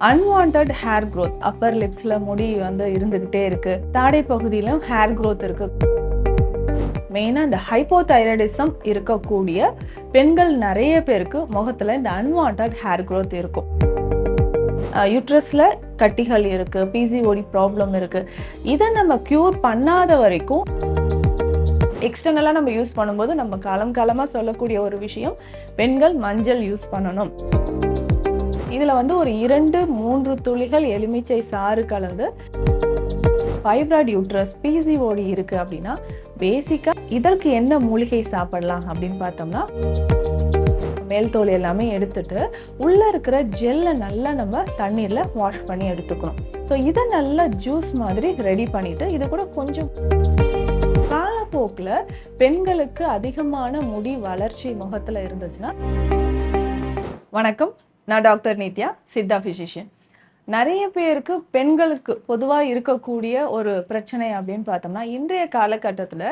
Unwanted hair growth upper லிப்ஸ்ல முடி வந்து இருந்துகிட்டே இருக்கு. தாடை பகுதியிலும் ஹேர் க்ரோத் இருக்கு. மெயினாக இந்த ஹைப்போதைராய்டிசம் இருக்கக்கூடிய பெண்கள் நிறைய பேருக்கு முகத்தில் இந்த அன்வான்ட் ஹேர் க்ரோத் இருக்கும். யூட்ரஸில் கட்டிகள் இருக்குது பிசிஓடி ப்ராப்ளம் இருக்குது இதை நம்ம க்யூர் பண்ணாத வரைக்கும் எக்ஸ்டர்னலாக நம்ம யூஸ் பண்ணும்போது நம்ம காலம் காலமாக சொல்லக்கூடிய ஒரு விஷயம் பெண்கள் மஞ்சள் யூஸ் பண்ணணும். இதில் வந்து ஒரு இரண்டு மூன்று துளிகள் எலுமிச்சை சாறு கலந்து ஃபைப்ராய்டு யூட்ரஸ் பிசிஓடி இருக்கு அப்படின்னா பேசிக்காக இதற்கு என்ன மூலிகை சாப்பிடலாம் அப்படின்னு பார்த்தோம்னா மேல் தோல் எல்லாமே எடுத்துட்டு உள்ள இருக்கிற ஜெல்லை நல்லா நம்ம தண்ணீர்ல வாஷ் பண்ணி எடுத்துக்கணும். ஸோ இதை நல்லா ஜூஸ் மாதிரி ரெடி பண்ணிட்டு இது கூட கொஞ்சம் காலப்போக்கில் பெண்களுக்கு அதிகமான முடி வளர்ச்சி முகத்துல இருந்துச்சுன்னா வணக்கம். நான் டாக்டர் நித்யா சித்தா ஃபிசிஷியன் நிறைய பேருக்கு பெண்களுக்கு பொதுவாக இருக்கக்கூடிய ஒரு பிரச்சனை அப்படின்னு பார்த்தோம்னா இன்றைய காலகட்டத்தில்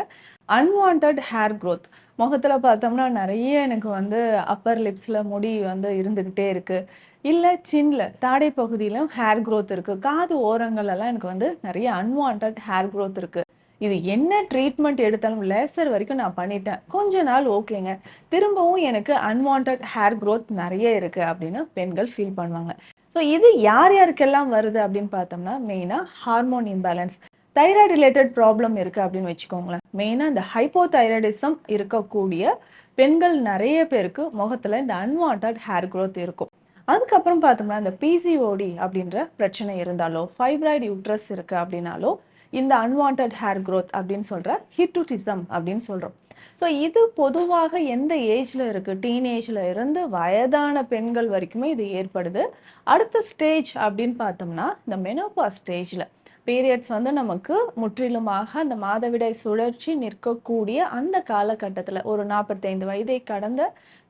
அன்வான்ட் ஹேர் க்ரோத் முகத்தில் பார்த்தோம்னா நிறைய எனக்கு வந்து அப்பர் லிப்ஸில் முடி வந்து இருந்துக்கிட்டே இருக்குது இல்லை சின்ல தாடை பகுதியிலும் ஹேர் க்ரோத் இருக்குது காது ஓரங்கள்லாம் எனக்கு வந்து நிறைய அன்வான்ட் ஹேர் க்ரோத் இருக்குது இது என்ன ட்ரீட்மெண்ட் எடுத்தாலும் லேசர் வரைக்கும் நான் பண்ணிட்டேன். கொஞ்ச நாள் ஓகேங்க. திரும்பவும் எனக்கு அன்வான்ட் ஹேர் க்ரோத் நிறைய இருக்கு அப்படின்னு பெண்கள் ஃபீல் பண்ணுவாங்க. ஸோ இது யார் யாருக்கெல்லாம் வருது அப்படின்னு பார்த்தோம்னா மெயினாக hormone imbalance thyroid related problem இருக்கு அப்படின்னு வச்சுக்கோங்களேன். மெயினாக இந்த ஹைப்போதைராய்டிசம் இருக்கக்கூடிய பெண்கள் நிறைய பேருக்கு முகத்தில் இந்த அன்வான்ட் ஹேர் க்ரோத் இருக்கும். அதுக்கப்புறம் பார்த்தோம்னா இந்த பிசிஓடி அப்படின்ற பிரச்சனை இருந்தாலோ ஃபைப்ராய்டு யூட்ரஸ் இருக்கு அப்படின்னாலோ இந்த அன்வான்ட் ஹேர் க்ரோத் அப்படின்னு சொல்கிற ஹிட்டுட்டிசம் அப்படின்னு சொல்கிறோம் ஸோ இது பொதுவாக எந்த ஏஜில் இருக்குது டீனேஜில் இருந்து வயதான பெண்கள் வரைக்குமே இது ஏற்படுது. அடுத்த ஸ்டேஜ் அப்படின்னு பார்த்தோம்னா இந்த மெனோபா ஸ்டேஜில் பீரியட்ஸ் வந்து நமக்கு முற்றிலுமாக அந்த மாதவிடாய் சுழற்சி நிற்கக்கூடிய அந்த காலகட்டத்தில் ஒரு நாற்பத்தைந்து வயதை கடந்த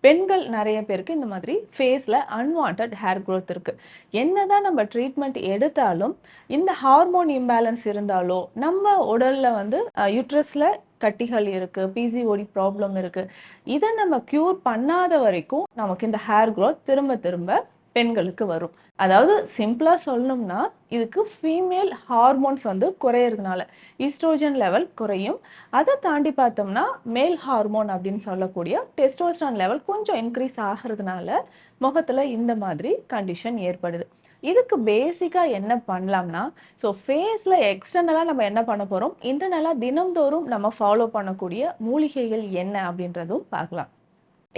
பெண்கள் நிறைய பேருக்கு இந்த மாதிரி ஃபேஸில் அன்வான்ட் ஹேர் க்ரோத் இருக்குது என்ன என்னதான் நம்ம ட்ரீட்மெண்ட் எடுத்தாலும் இந்த ஹார்மோன் இம்பேலன்ஸ் இருந்தாலோ நம்ம உடலில் வந்து யூட்ரஸில் கட்டிகள் இருக்குது பிசிஓடி ப்ராப்ளம் இருக்குது இதை நம்ம க்யூர் பண்ணாத வரைக்கும் நமக்கு இந்த ஹேர் க்ரோத் திரும்ப திரும்ப பெண்களுக்கு வரும். அதாவது சிம்பிளாக சொல்லணும்னா இதுக்கு ஃபீமேல் ஹார்மோன்ஸ் வந்து குறையறதுனால ஈஸ்ட்ரோஜன் லெவல் குறையும். அதை தாண்டி பார்த்தோம்னா மேல் ஹார்மோன் அப்படின்னு சொல்லக்கூடிய டெஸ்டோஸ்டான் லெவல் கொஞ்சம் இன்க்ரீஸ் ஆகிறதுனால முகத்தில் இந்த மாதிரி கண்டிஷன் ஏற்படுது. இதுக்கு பேசிக்காக என்ன பண்ணலாம்னா ஸோ ஃபேஸில் எக்ஸ்டர்னலாக நம்ம என்ன பண்ண போகிறோம் இன்டர்னலாக தினம்தோறும் நம்ம ஃபாலோ பண்ணக்கூடிய மூலிகைகள் என்ன அப்படின்றதும் பார்க்கலாம்.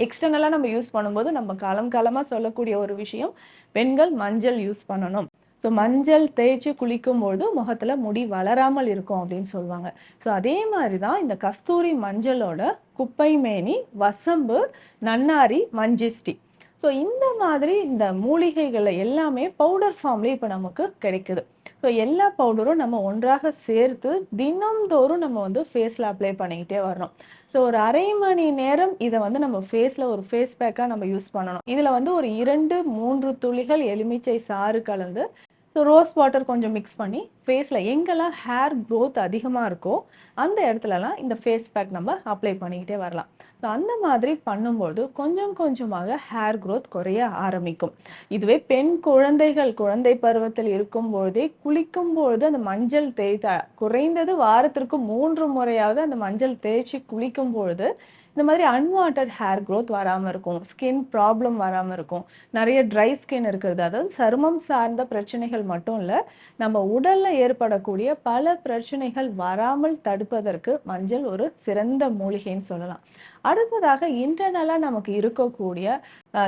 எக்ஸ்டர்னலாக நம்ம யூஸ் பண்ணும்போது நம்ம காலம் காலமாக சொல்லக்கூடிய ஒரு விஷயம் பெண்கள் மஞ்சள் யூஸ் பண்ணணும். ஸோ மஞ்சள் தேய்ச்சி குளிக்கும்பொழுது முகத்தில் முடி வளராமல் இருக்கும் அப்படின்னு சொல்லுவாங்க. ஸோ அதே மாதிரி தான் இந்த கஸ்தூரி மஞ்சளோட குப்பை மேனி வசம்பு நன்னாரி மஞ்சிஸ்டி. ஸோ இந்த மாதிரி இந்த மூலிகைகளை எல்லாமே பவுடர் ஃபார்ம்லேயே இப்போ நமக்கு கிடைக்குது. ஸோ எல்லா பவுடரும் நம்ம ஒன்றாக சேர்த்து தினம்தோறும் நம்ம வந்து ஃபேஸில் அப்ளை பண்ணிக்கிட்டே வரணும் ஸோ ஒரு அரை மணி நேரம் இதை வந்து நம்ம ஃபேஸில் ஒரு ஃபேஸ் பேக்காக நம்ம யூஸ் பண்ணணும். இதில் வந்து ஒரு இரண்டு மூன்று துளிகள் எலுமிச்சை சாறு கலந்து ஸோ ரோஸ் வாட்டர் கொஞ்சம் மிக்ஸ் பண்ணி ஃபேஸில் எங்கெல்லாம் ஹேர் க்ரோத் அதிகமாக இருக்கோ அந்த இடத்துலலாம் இந்த ஃபேஸ் பேக் நம்ம அப்ளை பண்ணிக்கிட்டே வரலாம். ஸோ அந்த மாதிரி பண்ணும்போது கொஞ்சம் கொஞ்சமாக ஹேர் க்ரோத் குறைய ஆரம்பிக்கும். இதுவே பெண் குழந்தைகள் குழந்தை பருவத்தில் இருக்கும் பொழுதே குளிக்கும் பொழுது அந்த மஞ்சள் தேய்த்த குறைந்தது வாரத்திற்கு மூன்று முறையாவது அந்த மஞ்சள் தேய்ச்சி குளிக்கும் பொழுது இந்த மாதிரி அன்வான்ட் ஹேர் க்ரோத் வராமல் இருக்கும். ஸ்கின் ப்ராப்ளம் வராமல் இருக்கும். நிறைய ட்ரை ஸ்கின் இருக்கிறது. அதாவது சருமம் சார்ந்த பிரச்சனைகள் மட்டும் இல்லை நம்ம உடல்ல ஏற்படக்கூடிய பல பிரச்சனைகள் வராமல் தடுப்பதற்கு மஞ்சள் ஒரு சிறந்த மூலிகைன்னு சொல்லலாம். அடுத்ததாக இன்டர்னலாக நமக்கு இருக்கக்கூடிய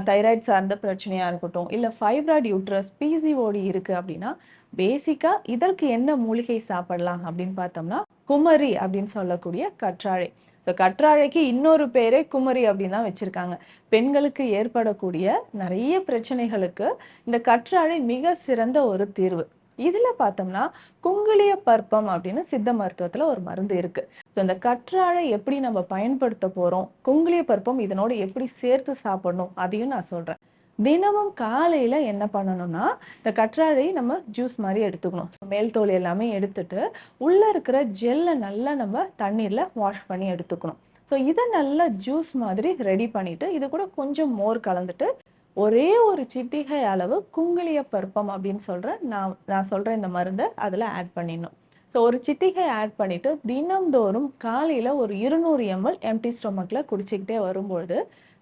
தைராய்டு சார்ந்த பிரச்சனையாக இருக்கட்டும் இல்லை ஃபைப்ராய்டு யூட்ரஸ் பிசிஓடி இருக்கு அப்படின்னா பேசிக்காக இதற்கு என்ன மூலிகை சாப்பிடலாம் அப்படின்னு பார்த்தோம்னா குமரி அப்படின்னு சொல்லக்கூடிய கற்றாழை. ஸோ கற்றாழைக்கு இன்னொரு பேரே குமரி அப்படின்னு தான் வச்சிருக்காங்க. பெண்களுக்கு ஏற்படக்கூடிய நிறைய பிரச்சனைகளுக்கு இந்த கற்றாழை மிக சிறந்த ஒரு தீர்வு. இதுல பார்த்தோம்னா குங்குளிய பற்பம் அப்படின்னு சித்த மருத்துவத்துல ஒரு மருந்து இருக்கு. ஸோ இந்த கற்றாழை எப்படி நம்ம பயன்படுத்த போறோம்? குங்குளிய பற்பம் இதனோடு எப்படி சேர்த்து சாப்பிடணும்? அதையும் நான் சொல்றேன். தினமும் காலையில் என்ன பண்ணணும்னா இந்த கற்றாழை நம்ம ஜூஸ் மாதிரி எடுத்துக்கணும். மேல் தோல் எல்லாமே எடுத்துட்டு உள்ளே இருக்கிற ஜெல்லை நல்லா நம்ம தண்ணீரில் வாஷ் பண்ணி எடுத்துக்கணும். ஸோ இதை நல்லா ஜூஸ் மாதிரி ரெடி பண்ணிவிட்டு இது கூட கொஞ்சம் மோர் கலந்துட்டு ஒரே ஒரு சிட்டிகை அளவு குங்குளிய பருப்பம் அப்படின்னு சொல்கிற நான் நான் சொல்கிற இந்த மருந்தை அதில் ஆட் பண்ணிடணும். ஸோ ஒரு சிட்டிகை ஆட் பண்ணிவிட்டு தினம்தோறும் காலையில் ஒரு இருநூறு எம்எல் எம்டி ஸ்டொமக்கில் குடிச்சிக்கிட்டே வரும்பொழுது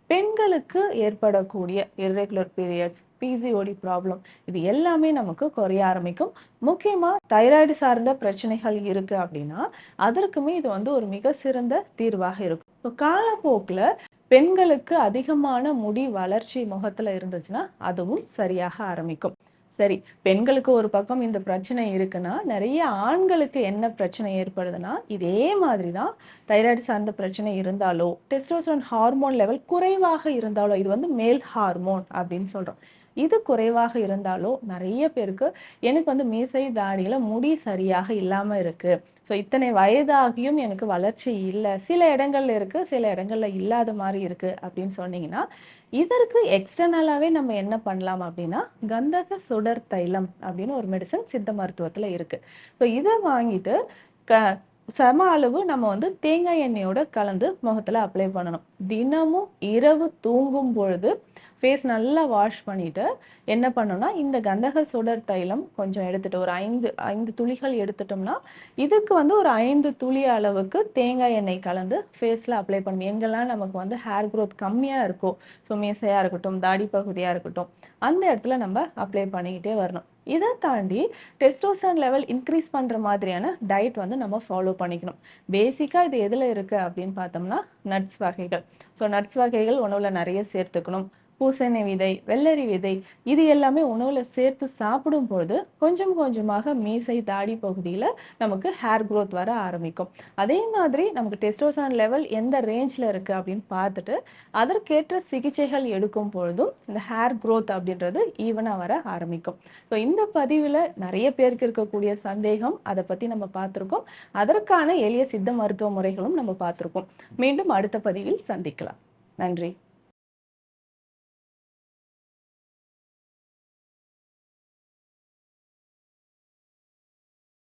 பெண்களுக்கு ஏற்படக்கூடிய இர்ரெகுலர் பீரியட்ஸ் பிசிஓடி ப்ராப்ளம் இது எல்லாமே நமக்கு குறைய ஆரம்பிக்கும். முக்கியமாக தைராய்டு சார்ந்த பிரச்சனைகள் இருக்குது அப்படின்னா அதற்குமே இது வந்து ஒரு மிக சிறந்த தீர்வாக இருக்கும். ஸோ காலப்போக்கில் பெண்களுக்கு அதிகமான முடி வளர்ச்சி முகத்துல இருந்துச்சுன்னா அதுவும் சரியாக ஆரம்பிக்கும். சரி பெண்களுக்கு ஒரு பக்கம் இந்த பிரச்சனை இருக்குன்னா நிறைய ஆண்களுக்கு என்ன பிரச்சனை ஏற்படுதுன்னா இதே மாதிரி தான் தைராய்டு சார்ந்த பிரச்சனை இருந்தாலோ டெஸ்டோஸ்டரோன் ஹார்மோன் லெவல் குறைவாக இருந்தாலோ இது வந்து மேல் ஹார்மோன் அப்படின்னு சொல்கிறோம் இது குறைவாக இருந்தாலோ நிறைய பேருக்கு எனக்கு வந்து மீசை தாடியில் முடி சரியாக இல்லாமல் இருக்குது ஸோ இத்தனை வயதாகியும் எனக்கு வளர்ச்சி இல்லை. சில இடங்கள்ல இருக்கு சில இடங்கள்ல இல்லாத மாதிரி இருக்கு அப்படின்னு சொன்னீங்கன்னா இதற்கு எக்ஸ்டர்னலாகவே நம்ம என்ன பண்ணலாம் அப்படின்னா கந்தக சுடர் தைலம் அப்படின்னு ஒரு மெடிசன் சித்த மருத்துவத்துல இருக்கு. ஸோ இதை வாங்கிட்டு க சம அளவு நம்ம வந்து தேங்காய் எண்ணெயோட கலந்து முகத்தில் அப்ளை பண்ணணும். தினமும் இரவு தூங்கும் பொழுது ஃபேஸ் நல்லா வாஷ் பண்ணிவிட்டு என்ன பண்ணோம்னா இந்த கந்தக சுடர் தைலம் கொஞ்சம் எடுத்துகிட்டு ஒரு ஐந்து ஐந்து துளிகள் எடுத்துட்டோம்னா இதுக்கு வந்து ஒரு ஐந்து துளி அளவுக்கு தேங்காய் எண்ணெய் கலந்து ஃபேஸில் அப்ளை பண்ணணும். எங்கெல்லாம் நமக்கு வந்து ஹேர் க்ரோத் கம்மியாக இருக்கோ ஸோ மீசையாக இருக்கட்டும் தாடி பகுதியாக இருக்கட்டும் அந்த இடத்துல நம்ம அப்ளை பண்ணிக்கிட்டே வரணும். இதை தாண்டி டெஸ்டோஸ்டரான் லெவல் இன்க்ரீஸ் பண்ணுற மாதிரியான டயட் வந்து நம்ம ஃபாலோ பண்ணிக்கணும். பேசிக்காக இது எதில் இருக்குது அப்படின்னு பார்த்தோம்னா நட்ஸ் வகைகள். ஸோ நட்ஸ் வகைகள் உணவில் நிறைய சேர்த்துக்கணும். பூசணி விதை வெள்ளரி விதை இது எல்லாமே உணவில் சேர்த்து சாப்பிடும் பொழுது கொஞ்சம் கொஞ்சமாக மீசை தாடி பகுதியில் நமக்கு ஹேர் க்ரோத் வர ஆரம்பிக்கும். அதே மாதிரி நமக்கு டெஸ்டோசான் லெவல் எந்த ரேஞ்சில் இருக்குது அப்படின்னு பார்த்துட்டு அதற்கேற்ற சிகிச்சைகள் எடுக்கும் பொழுதும் இந்த ஹேர் க்ரோத் அப்படின்றது ஈவனாக வர ஆரம்பிக்கும். ஸோ இந்த பதிவில் நிறைய பேருக்கு இருக்கக்கூடிய சந்தேகம் அதை பற்றி நம்ம பார்த்துருக்கோம். அதற்கான எளிய சித்த மருத்துவ முறைகளும் நம்ம பார்த்துருக்கோம். மீண்டும் அடுத்த பதிவில் சந்திக்கலாம். நன்றி.